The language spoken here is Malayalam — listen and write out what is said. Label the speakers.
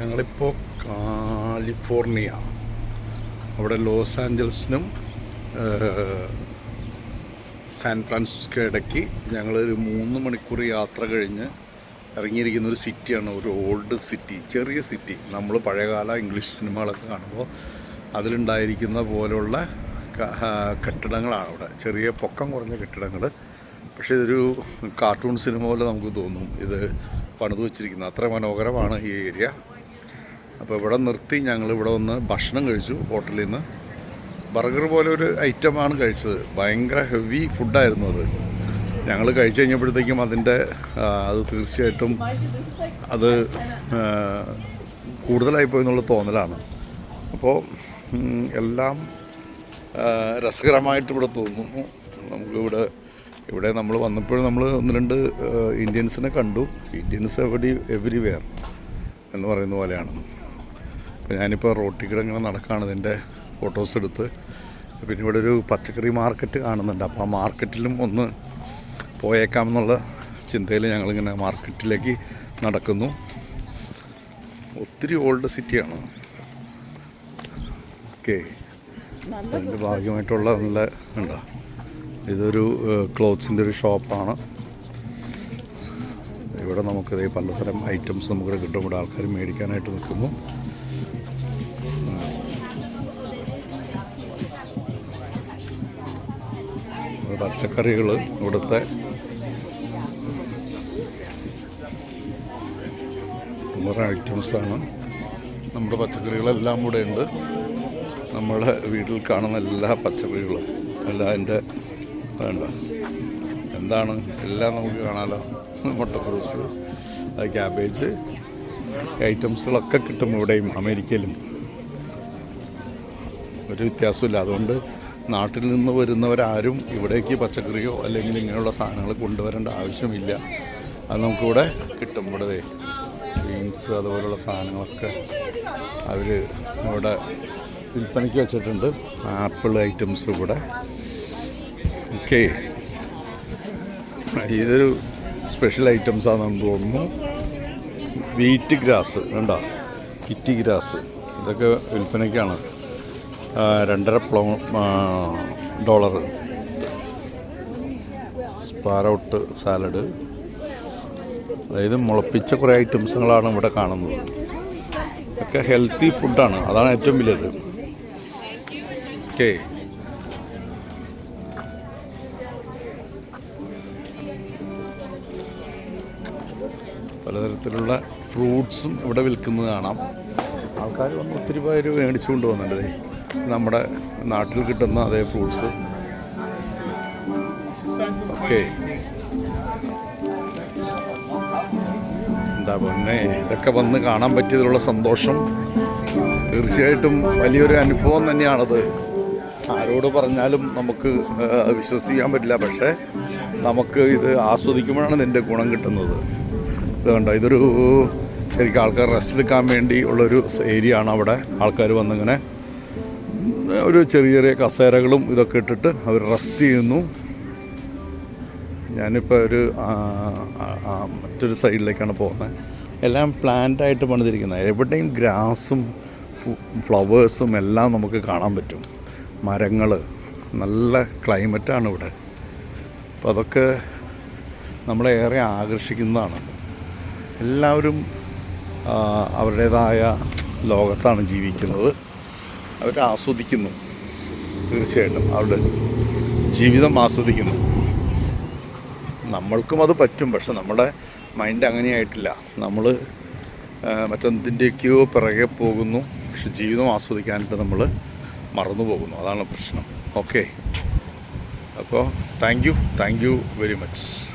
Speaker 1: ഞങ്ങളിപ്പോൾ കാലിഫോർണിയ. അവിടെ ലോസ് ആഞ്ചൽസിനും സാൻ ഫ്രാൻസിസ്കോ ഇടയ്ക്ക് ഞങ്ങളൊരു മൂന്ന് മണിക്കൂർ യാത്ര കഴിഞ്ഞ് ഇറങ്ങിയിരിക്കുന്ന ഒരു സിറ്റിയാണ്. ഒരു ഓൾഡ് സിറ്റി ചെറിയ സിറ്റി. നമ്മൾ പഴയകാല ഇംഗ്ലീഷ് സിനിമകളൊക്കെ കാണുമ്പോൾ അതിലുണ്ടായിരിക്കുന്ന പോലുള്ള കെട്ടിടങ്ങളാണ് അവിടെ. ചെറിയ പൊക്കം കുറഞ്ഞ കെട്ടിടങ്ങൾ പക്ഷേ ഇതൊരു കാർട്ടൂൺ സിനിമ പോലെ നമുക്ക് തോന്നും. ഇത് പണിത് വച്ചിരിക്കുന്നത്. അത്ര മനോഹരമാണ് ഈ ഏരിയ. അപ്പോൾ ഇവിടെ നിർത്തി ഞങ്ങൾ ഇവിടെ വന്ന് ഭക്ഷണം കഴിച്ചു ഹോട്ടലിൽ നിന്ന്. ബർഗർ പോലെ ഒരു ഐറ്റമാണ് കഴിച്ചത്. ഭയങ്കര ഹെവി ഫുഡായിരുന്നു അത്. ഞങ്ങൾ കഴിച്ചു കഴിഞ്ഞപ്പോഴത്തേക്കും അതിന്റെ അത് തീർച്ചയായിട്ടും അത് കൂടുതലായി കൂടുതലായിപ്പോയി എന്നുള്ള തോന്നലാണ്. അപ്പോൾ എല്ലാം രസകരമായിട്ട് ഇവിടെ തോന്നുന്നു. നമുക്കിവിടെ ഇവിടെ നമ്മൾ വന്നപ്പോഴും നമ്മൾ ഒന്ന് രണ്ട് ഇന്ത്യൻസിനെ കണ്ടു. ഇന്ത്യൻസ് എവിടെ എവരിവെയർ എന്ന് പറയുന്ന പോലെയാണ്. അപ്പോൾ ഞാനിപ്പോൾ റോട്ടിൽ കൂടെ ഇങ്ങനെ നടക്കുകയാണ് ഇതിന്റെ ഫോട്ടോസ് എടുത്ത്. പിന്നെ ഇവിടെ ഒരു പച്ചക്കറി മാർക്കറ്റ് കാണുന്നുണ്ട്. അപ്പോൾ ആ മാർക്കറ്റിലും ഒന്ന് പോയേക്കാമെന്നുള്ള ചിന്തയിൽ ഞങ്ങളിങ്ങനെ മാർക്കറ്റിലേക്ക് നടക്കുന്നു. ഒത്തിരി ഓൾഡ് സിറ്റിയാണ് ഓക്കെ. അതിന്റെ ഭാഗ്യമായിട്ടുള്ള നല്ല ഉണ്ടോ? ഇതൊരു ക്ലോത്ത്സിന്റെ ഒരു ഷോപ്പാണ് ഇവിടെ നമുക്കിത് പലതരം ഐറ്റംസ് നമുക്കിവിടെ കിട്ടും. ഇവിടെ ആൾക്കാർ മേടിക്കാനായിട്ട് നിൽക്കുന്നു. പച്ചക്കറികൾ ഇവിടുത്തെ കുറേ ഐറ്റംസാണ് നമ്മുടെ പച്ചക്കറികളെല്ലാം കൂടെ ഉണ്ട്. നമ്മുടെ വീട്ടിൽ കാണുന്ന എല്ലാ പച്ചക്കറികളും. എല്ലാം അതിന്റെ വേണ്ട. എന്താണ്? എല്ലാം നമുക്ക് കാണാമല്ലോ മുട്ടക്രൂസ് ക്യാബേജ് ഐറ്റംസുകളൊക്കെ കിട്ടും ഇവിടെയും അമേരിക്കയിലും. ഒരു വ്യത്യാസമില്ല അതുകൊണ്ട് നാട്ടിൽ നിന്ന് വരുന്നവരാരും ഇവിടേക്ക് പച്ചക്കറിയോ അല്ലെങ്കിൽ ഇങ്ങനെയുള്ള സാധനങ്ങൾ കൊണ്ടുവരേണ്ട ആവശ്യമില്ല. അത് നമുക്കിവിടെ കിട്ടും. ഇവിടെ ബീൻസ് അതുപോലുള്ള സാധനങ്ങളൊക്കെ അവർ ഇവിടെ വിൽപ്പനയ്ക്ക് വെച്ചിട്ടുണ്ട്. ആപ്പിൾ ഐറ്റംസ് ഇവിടെ. ഓക്കെ. ഇതൊരു സ്പെഷ്യൽ ഐറ്റംസ് ആണെന്ന് തോന്നുന്നു. വീറ്റ് ഗ്രാസ് വേണ്ട കിറ്റി ഗ്രാസ് ഇതൊക്കെ വിൽപ്പനയ്ക്കാണ്. രണ്ടര പ്ലോ ഡോളർ. സ്പാറൗട്ട് സാലഡ് അതായത് മുളപ്പിച്ച കുറേ ഐറ്റംസുകളാണ് ഇവിടെ കാണുന്നത്. ഒക്കെ ഹെൽത്തി ഫുഡാണ് അതാണ് ഏറ്റവും വലിയത്. ഓക്കെ പലതരത്തിലുള്ള ഫ്രൂട്ട്സും ഇവിടെ വിൽക്കുന്നത് കാണാം. ആൾക്കാർ വന്ന് ഒത്തിരി പേര് മേടിച്ചുകൊണ്ട് ദേ. നമ്മുടെ നാട്ടിൽ കിട്ടുന്ന അതേ ഫ്രൂട്ട്സ്. ഓക്കെ. എന്താ പൊന്നെ ഇതൊക്കെ വന്ന് കാണാൻ പറ്റിയതിലുള്ള സന്തോഷം തീർച്ചയായിട്ടും വലിയൊരു അനുഭവം തന്നെയാണത്. ആരോട് പറഞ്ഞാലും നമുക്ക് വിശ്വസിക്കാൻ പറ്റില്ല പക്ഷേ നമുക്ക് ഇത് ആസ്വദിക്കുമ്പോഴാണ് ഇതിന്റെ ഗുണം കിട്ടുന്നത്. ഇത് കണ്ടോ ഇതൊരു ശരിക്കും ആൾക്കാർ റെസ്റ്റ് എടുക്കാൻ വേണ്ടി ഉള്ളൊരു ഏരിയ ആണ് അവിടെ. ആൾക്കാർ വന്നിങ്ങനെ ഒരു ചെറിയ ചെറിയ കസേരകളും ഇതൊക്കെ ഇട്ടിട്ട് അവർ റെസ്റ്റ് ചെയ്യുന്നു. ഞാനിപ്പോൾ ഒരു മറ്റൊരു സൈഡിലേക്കാണ് പോകുന്നത്. എല്ലാം പ്ലാന്റ് ആയിട്ട് പണിതിരിക്കുന്നത്. എവിടെയും ഗ്രാസും ഫ്ലവേഴ്സും എല്ലാം നമുക്ക് കാണാൻ പറ്റും. മരങ്ങൾ നല്ല ക്ലൈമറ്റാണ് ഇവിടെ. അപ്പോൾ അതൊക്കെ നമ്മളെ ഏറെ ആകർഷിക്കുന്നതാണ്. എല്ലാവരും അവരുടേതായ ലോകത്താണ് ജീവിക്കുന്നത്. അവർ ആസ്വദിക്കുന്നു. തീർച്ചയായിട്ടും അവരുടെ ജീവിതം ആസ്വദിക്കുന്നു. നമ്മൾക്കും അത് പറ്റും. പക്ഷെ നമ്മുടെ മൈൻഡ് അങ്ങനെയായിട്ടില്ല നമ്മൾ മറ്റെന്തിന്റെയൊക്കെയോ പിറകെ പോകുന്നു. പക്ഷെ ജീവിതം ആസ്വദിക്കാനായിട്ട് നമ്മൾ മറന്നു പോകുന്നു. അതാണ് പ്രശ്നം. ഓക്കെ അപ്പോൾ thank you thank you very much